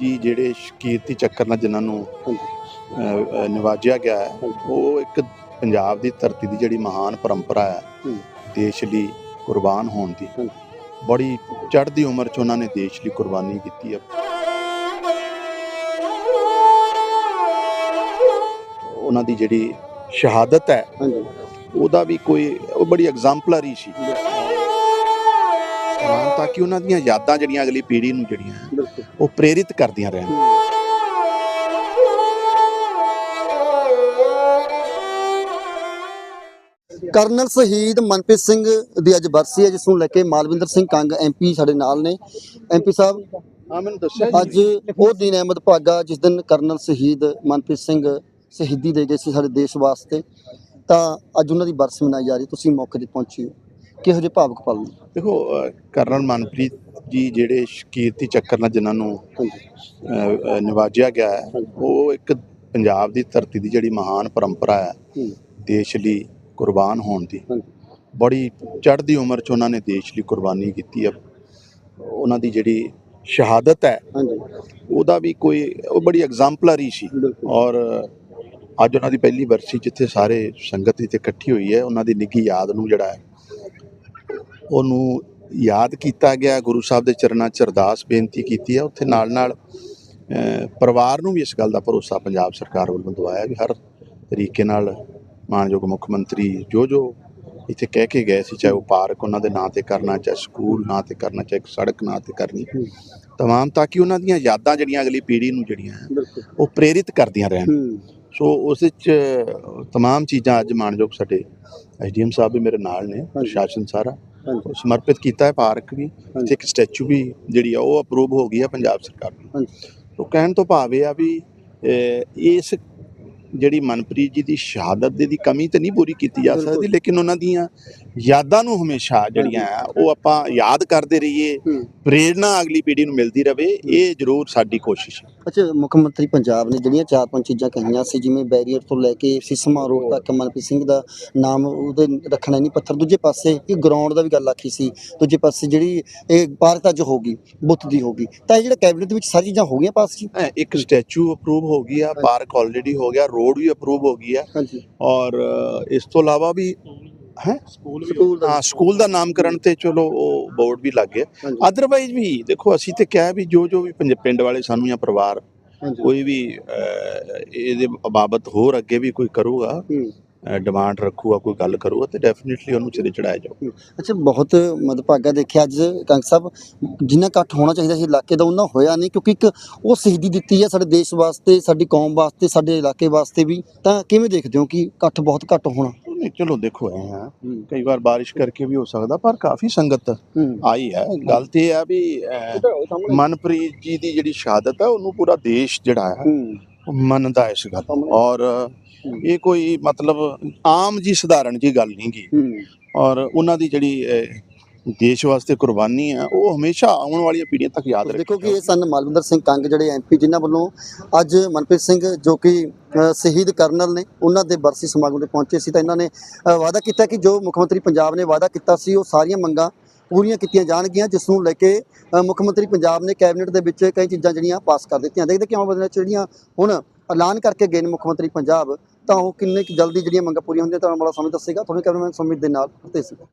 ਜੀ ਜਿਹੜੇ ਸ਼ਕੀਰਤੀ ਚੱਕਰ ਨਾਲ ਜਿਨ੍ਹਾਂ ਨੂੰ ਨਿਵਾਜਿਆ ਗਿਆ ਹੈ ਉਹ ਇੱਕ ਪੰਜਾਬ ਦੀ ਧਰਤੀ ਦੀ ਜਿਹੜੀ ਮਹਾਨ ਪਰੰਪਰਾ ਹੈ। ਦੇਸ਼ ਲਈ ਕੁਰਬਾਨ ਹੋਣ ਦੀ। ਬੜੀ ਚੜ੍ਹਦੀ ਉਮਰ 'ਚ ਉਹਨਾਂ ਨੇ ਦੇਸ਼ ਲਈ ਕੁਰਬਾਨੀ ਕੀਤੀ ਹੈ ਉਹਨਾਂ ਦੀ ਜਿਹੜੀ ਸ਼ਹਾਦਤ ਹੈ ਉਹਦਾ ਵੀ ਕੋਈ ਉਹ ਬੜੀ ਐਗਜ਼ਾਮਪਲਰੀ ਸੀ ਹਾਂ ਤਾਂ ਕਿ ਉਹਨਾਂ ਦੀਆਂ ਯਾਦਾਂ ਜਿਹੜੀਆਂ ਅਗਲੀ ਪੀੜ੍ਹੀ ਨੂੰ ਜਿਹੜੀਆਂ ਉਹ ਪ੍ਰੇਰਿਤ ਕਰਦੀਆਂ ਰਹਿਣ। ਕਰਨਲ ਸ਼ਹੀਦ ਮਨਪ੍ਰੀਤ ਸਿੰਘ ਦੀ ਅੱਜ ਬਰਸੀ ਹੈ ਜਿਸ ਨੂੰ ਲੈ ਕੇ ਮਾਲਵਿੰਦਰ ਸਿੰਘ ਕੰਗ ਐਮਪੀ ਸਾਡੇ ਨਾਲ ਨੇ। ਐਮਪੀ ਸਾਹਿਬ ਹਾਂ ਮੈਨੂੰ ਦੱਸਿਆ ਅੱਜ ਉਹ ਦਿਨ ਅਹਿਮਦ ਭਾਗਾ ਜਿਸ ਦਿਨ ਕਰਨਲ ਸ਼ਹੀਦ ਮਨਪ੍ਰੀਤ ਸਿੰਘ ਸ਼ਹੀਦੀ ਦੇ ਗਏ ਸੀ ਸਾਡੇ ਦੇਸ਼ ਵਾਸਤੇ। ਤਾਂ ਅੱਜ ਉਹਨਾਂ ਦੀ ਬਰਸੀ ਮਨਾਈ ਜਾ ਰਹੀ ਤੁਸੀਂ ਮੌਕੇ ਤੇ ਪਹੁੰਚੇ ਹੋ। ਕਿਹੋ ਜਿਹੇ ਭਾਵਕ ਪਲ? ਨੇ ਦੇਖੋ ਕਰਨਲ ਮਨਪ੍ਰੀਤ ਜੀ ਜਿਹੜੇ ਸ਼ਕੀਰਤੀ ਚੱਕਰ ਨਾਲ ਜਿਨ੍ਹਾਂ ਨੂੰ ਨਿਵਾਜਿਆ ਗਿਆ ਹੈ ਉਹ ਇੱਕ ਪੰਜਾਬ ਦੀ ਧਰਤੀ ਦੀ ਜਿਹੜੀ ਮਹਾਨ ਪਰੰਪਰਾ ਹੈ ਹੂੰ। ਦੇਸ਼ ਲਈ ਕੁਰਬਾਨ ਹੋਣ ਦੀ। ਹਾਂਜੀ। ਬੜੀ ਚੜ੍ਹਦੀ ਉਮਰ 'ਚ ਉਹਨਾਂ ਨੇ ਦੇਸ਼ ਲਈ ਕੁਰਬਾਨੀ ਕੀਤੀ ਹੈ। ਉਹਨਾਂ ਦੀ ਜਿਹੜੀ ਸ਼ਹਾਦਤ ਹੈ ਹਾਂਜੀ। ਉਹਦਾ ਵੀ ਕੋਈ ਉਹ ਬੜੀ ਐਗਜ਼ਾਮਪਲਰੀ ਸੀ। ਬਿਲਕੁਲ। ਔਰ ਅੱਜ ਉਹਨਾਂ ਦੀ ਪਹਿਲੀ ਬਰਸੀ ਜਿੱਥੇ ਸਾਰੇ ਸੰਗਤ ਇੱਥੇ ਇਕੱਠੀ ਹੋਈ ਹੈ ਉਹਨਾਂ ਦੀ ਨਿੱਘੀ ਯਾਦ ਨੂੰ ਜਿਹੜਾ ਹੈ ਉਹਨੂੰ ਯਾਦ ਕੀਤਾ ਗਿਆ ਗੁਰੂ ਸਾਹਿਬ ਦੇ ਚਰਨਾਂ 'ਚ ਅਰਦਾਸ ਬੇਨਤੀ ਕੀਤੀ ਹੈ। ਉੱਥੇ ਨਾਲ ਨਾਲ ਅਹ, ਪਰਿਵਾਰ ਨੂੰ ਵੀ ਇਸ ਗੱਲ ਦਾ ਭਰੋਸਾ ਪੰਜਾਬ ਸਰਕਾਰ ਵੱਲੋਂ ਦਵਾਇਆ ਵੀ ਹਰ ਤਰੀਕੇ ਨਾਲ ਮਾਨਯੋਗ ਮੁੱਖ ਮੰਤਰੀ ਜੋ ਜੋ ਇੱਥੇ ਕਹਿ ਕੇ ਗਏ ਸੀ ਚਾਹੇ ਉਹ ਪਾਰਕ ਉਹਨਾਂ ਦੇ ਨਾਂ ਤੇ ਕਰਨਾ ਚਾਹੇ ਸਕੂਲ ਨਾਂ ਤੇ ਕਰਨਾ ਚਾਹੇ ਇੱਕ ਸੜਕ ਨਾਂ ਤੇ ਕਰਨੀ ਤਮਾਮ ਤਾਂ ਕਿ ਉਹਨਾਂ ਦੀਆਂ ਯਾਦਾਂ ਜਿਹੜੀਆਂ ਅਗਲੀ ਪੀੜ੍ਹੀ ਨੂੰ ਜਿਹੜੀਆਂ ਉਹ ਪ੍ਰੇਰਿਤ ਕਰਦੀਆਂ ਰਹਿਣ। ਸੋ ਉਸ ਵਿੱਚ ਤਮਾਮ ਚੀਜ਼ਾਂ ਅੱਜ ਮਾਨਯੋਗ ਸਾਡੇ ਐਸਡੀਐਮ ਸਾਹਿਬ ਵੀ ਮੇਰੇ ਨਾਲ ਨੇ ਪ੍ਰਸ਼ਾਸਨ ਸਾਰਾ। ਹਾਂਜੀ। ਸਮਰਪਿਤ ਕੀਤਾ ਹੈ ਪਾਰਕ ਵੀ ਹਾਂਜੀ। ਤੇ ਇੱਕ ਸਟੈਚੂ ਵੀ ਜਿਹੜੀ ਆ ਉਹ ਅਪਰੂਵ ਹੋ ਗਈ ਹੈ ਪੰਜਾਬ ਸਰਕਾਰ ਦੀ ਹਾਂਜੀ। ਸੋ ਕਹਿਣ ਤੋਂ ਭਾਵ ਇਹ ਆ ਵੀ ਅਹ, ਇਸ ਜਿਹੜੀ ਮਨਪ੍ਰੀਤ ਜੀ ਦੀ ਸ਼ਹਾਦਤ ਦੇ ਦੀ ਕਮੀ ਤਾਂ ਨਹੀਂ ਪੂਰੀ ਕੀਤੀ ਜਾ। ਸਕਦੀ ਲੇਕਿਨ ਉਹਨਾਂ ਦੀਆਂ ਯਾਦਾਂ ਨੂੰ ਹਮੇਸ਼ਾ ਜਿਹੜੀਆਂ ਆ ਉਹ ਆਪਾਂ ਯਾਦ ਕਰਦੇ ਰਹੀਏ। ਪ੍ਰੇਰਣਾ ਅਗਲੀ ਪੀੜ੍ਹੀ ਨੂੰ ਮਿਲਦੀ ਰਵੇ ਇਹ ਜ਼ਰੂਰ ਸਾਡੀ ਕੋਸ਼ਿਸ਼ ਹੈ। ਅੱਛਾ ਮੁੱਖ ਮੰਤਰੀ ਪੰਜਾਬ ਨੇ ਜਿਹੜੀਆਂ ਚਾਰ ਪੰਜ ਚੀਜ਼ਾਂ ਕਹੀਆਂ ਸੀ ਜਿਵੇਂ ਬੈਰੀਅਰ ਤੋਂ ਲੈ ਕੇ ਸਿਸਮਾ ਰੋਡ ਤੱਕ ਮਨਪ੍ਰੀਤ ਸਿੰਘ ਦਾ ਨਾਮ ਉਹਦੇ ਰੱਖਣਾ ਨਹੀਂ ਪੱਥਰ। ਦੂਜੇ ਪਾਸੇ ਇਹ ਗਰਾਊਂਡ ਦਾ ਵੀ ਗੱਲ ਆਖੀ ਸੀ ਦੂਜੇ ਪਾਸੇ ਜਿਹੜੀ ਇਹ ਪਾਰਕ ਅੱਜ ਹੋ ਗਈ ਬੁੱਤ ਦੀ ਹੋ ਗਈ। ਤਾਂ ਇਹ ਜਿਹੜਾ ਕੈਬਨਿਟ ਦੇ ਵਿੱਚ ਸਾਰੀ ਚੀਜ਼ਾਂ ਹੋ ਗਈਆਂ ਪਾਸ ਜੀ? ਇੱਕ ਸਟੈਚੂ ਅਪਰੂਵ ਹੋ ਗਈ ਆ ਪਾਰਕ ਆਲਰੇਡੀ ਹੋ ਗਿਆ ਰੋਡ ਵੀ ਅਪਰੂਵ ਹੋ ਗਈ ਹਾਂਜੀ। ਔਰ ਇਸ ਤੋਂ ਇਲਾਵਾ ਵੀ ਹੈ? ਸਕੂਲ ਸਕੂਲ ਹਾਂ ਸਕੂਲ ਦਾ ਨਾਮਕਰਨ ਤੇ ਚਲੋ ਉਹ ਬੋਰਡ ਵੀ ਲੱਗ ਗਿਆ। ਅਦਰਵਾਈਜ਼ ਵੀ ਦੇਖੋ ਅਸੀਂ ਤੇ ਕਿਹਾ ਵੀ ਜੋ ਜੋ ਵੀ ਪਿੰਡ ਵਾਲੇ ਸਾਨੂੰ ਜਾਂ ਪਰਿਵਾਰ ਕੋਈ ਵੀ ਇਹਦੇ ਬਾਬਤ ਹੋਰ ਅੱਗੇ ਵੀ ਕੋਈ ਕਰੂਗਾ ਹੂੰ। ਡਿਮਾਂਡ ਰੱਖੂਗਾ ਕੋਈ ਗੱਲ ਕਰੂਗਾ ਤੇ ਡੈਫੀਨਿਟਲੀ ਉਹਨੂੰ ਸਿਰੇ ਚੜਾਇਆ ਜਾਊ। ਅੱਛਾ ਬਹੁਤ ਮਦਭਾਗਾ ਦੇਖਿਆ ਅੱਜ ਕੰਗ ਸਾਹਿਬ ਜਿੰਨਾ ਇਕੱਠ ਹੋਣਾ ਚਾਹੀਦਾ ਸੀ ਇਲਾਕੇ ਦਾ ਉਹਨਾਂ ਹੋਇਆ ਨਹੀਂ ਕਿਉਂਕਿ ਇੱਕ ਉਹ ਸ਼ਹੀਦੀ ਦਿੱਤੀ ਹੈ ਸਾਡੇ ਦੇਸ਼ ਵਾਸਤੇ ਸਾਡੀ ਕੌਮ ਵਾਸਤੇ ਸਾਡੇ ਇਲਾਕੇ ਵਾਸਤੇ ਵੀ। ਤਾਂ ਕਿਵੇਂ ਦੇਖਦੇ ਹੋ ਕਿ ਇਕੱਠ ਬਹੁਤ ਘੱਟ ਹੋਣਾ? ਨਹੀਂ ਚਲੋ ਦੇਖੋ ਐ ਆ। ਕਈ ਵਾਰ ਬਾਰਿਸ਼ ਕਰਕੇ ਵੀ ਹੋ ਸਕਦਾ ਪਰ ਕਾਫੀ ਸੰਗਤ ਆਈ ਹੈ। ਗੱਲ ਤੇ ਇਹ ਆ ਵੀ ਮਨਪ੍ਰੀਤ ਜੀ ਦੀ ਜਿਹੜੀ ਸ਼ਹਾਦਤ ਹੈ ਉਹਨੂੰ ਪੂਰਾ ਦੇਸ਼ ਜਿਹੜਾ ਹੈ। ਮੰਨਦਾ ਇਸ ਗੱਲ ਨੂੰ। ਔਰ ਇਹ ਕੋਈ ਮਤਲਬ ਆਮ ਜੀ ਸਧਾਰਨ ਜੀ ਗੱਲ ਨਹੀਂ ਗੀ। ਹੂੰ। ਔਰ ਉਹਨਾਂ ਦੀ ਜਿਹੜੀ ਦੇਸ਼ ਵਾਸਤੇ ਕੁਰਬਾਨੀ ਹੈ ਉਹ ਹਮੇਸ਼ਾ ਆਉਣ ਵਾਲੀਆਂ ਪੀੜ੍ਹੀਆਂ ਤੱਕ ਯਾਦ ਦੇਖੋ ਕਿ ਰੱਖੀ ਇਹ ਸਨ ਮਾਲਵਿੰਦਰ ਸਿੰਘ ਕੰਗ ਜਿਹੜੇ ਐਮਪੀ ਜਿਨ੍ਹਾਂ ਵੱਲੋਂ ਅੱਜ ਮਨਪ੍ਰੀਤ ਸਿੰਘ ਜੋ ਕਿ ਸ਼ਹੀਦ ਕਰਨਲ ਨੇ ਉਹਨਾਂ ਦੇ ਬਰਸੀ ਸਮਾਗਮ ਤੇ ਪਹੁੰਚੇ ਸੀ ਤਾਂ ਇਹਨਾਂ ਨੇ ਵਾਅਦਾ ਕੀਤਾ ਕਿ ਜੋ ਮੁੱਖ ਮੰਤਰੀ ਪੰਜਾਬ ਨੇ ਵਾਅਦਾ ਕੀਤਾ ਸੀ ਉਹ ਸਾਰੀਆਂ ਮੰਗਾਂ ਪੂਰੀਆਂ ਕੀਤੀਆਂ ਜਾਣਗੀਆਂ, ਜਿਸ ਨੂੰ ਲੈ ਕੇ ਮੁੱਖ ਮੰਤਰੀ ਪੰਜਾਬ ਨੇ ਕੈਬਨਿਟ ਦੇ ਵਿੱਚ ਕਈ ਚੀਜ਼ਾਂ ਜਿਹੜੀਆਂ ਪਾਸ ਕਰ ਦਿੱਤੀਆਂ। ਦੇਖਦੇ ਕਿ ਕਿਉਂ ਬਦਲੇ ਜਿਹੜੀਆਂ ਹੁਣ ਐਲਾਨ ਕਰਕੇ ਗਏ ਨੇ ਮੁੱਖ ਮੰਤਰੀ ਪੰਜਾਬ, ਤਾਂ ਉਹ ਕਿੰਨੇ ਕੁ ਜਲਦੀ ਜਿਹੜੀਆਂ ਮੰਗਾਂ ਪੂਰੀਆਂ ਹੁੰਦੀਆਂ, ਤਾਂ ਆਉਣ ਵਾਲਾ ਸਮੇਂ ਦੱਸੇਗਾ। ਤੁਹਾਨੂੰ ਕੈਮਰਾਮੈਨ ਸੁਮਿਤ ਦੇ ਨਾਲ ਫਤਿਹ ਸਿੰਘ।